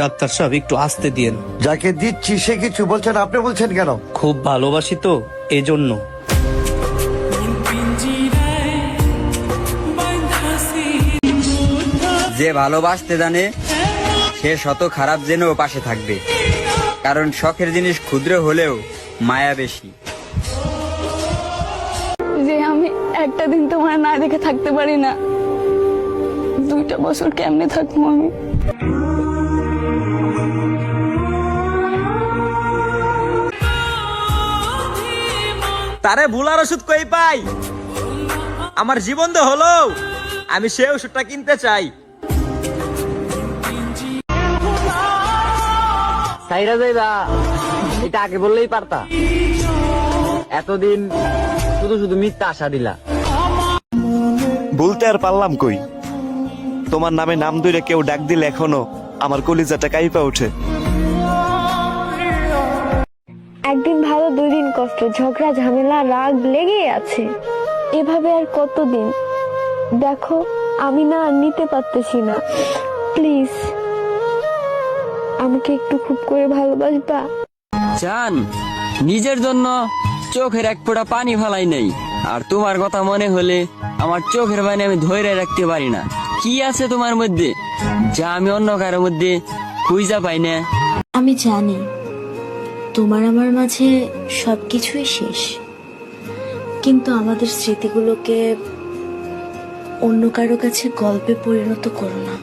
Doctor সাহেব একটু আসতে দিয়েন। যাকে দিচ্ছি সে কিছু বলছেন আপনি বলছেন কেন? খুব ভালোবাসি তো এজন্য। যে ভালোবাসতে জানে সে শত খারাপ জেনেও পাশে থাকবে। কারণ শখের জিনিস ক্ষুদ্র হলেও মায়া বেশি। যে আমি একটা দিন তোমার না দেখে থাকতে পারি না দুইটা বছর কেমনে থাকব আমি? তারে ভুলার ওষুধ কই পাই? আমার জীবন তো হলো আমি সে ওষুধটা কিনতে চাই। সাইরা যাইবা এটা আগে বললেই পারতা। এতদিন শুধু শুধু মিথ্যা আশা দিলা। বলতে আর পারলাম কই? তোমার নামে নাম ধরে কেউ ডাক দিলে এখনও আমার কলিজাটা কাইপা ওঠে। একদিন কষ্ট ঝগড়া ঝামেলা রাগ লেগেই আছে। এভাবে আর কতদিন? দেখো আমি না আর নিতে পারতেছি না। প্লিজ আমাকে একটু খুব করে ভালোবাসবা। চান নিজের জন্য চোখের এক ফোঁটা পানি ফালাই নেই। আর তোমার কথা মনে হলে আমার চোখের পানি আমি ধরে রাখতে পারি না। কি আছে তোমার মধ্যে? যা আমি অন্য কারোর মধ্যে খুঁজা পাই না। আমি জানি। তোমার আমার মাঝে সব কিছুই শেষ। কিন্তু আমাদের স্মৃতিগুলোকে অন্য কারও কাছে গল্পে পরিণত করো না।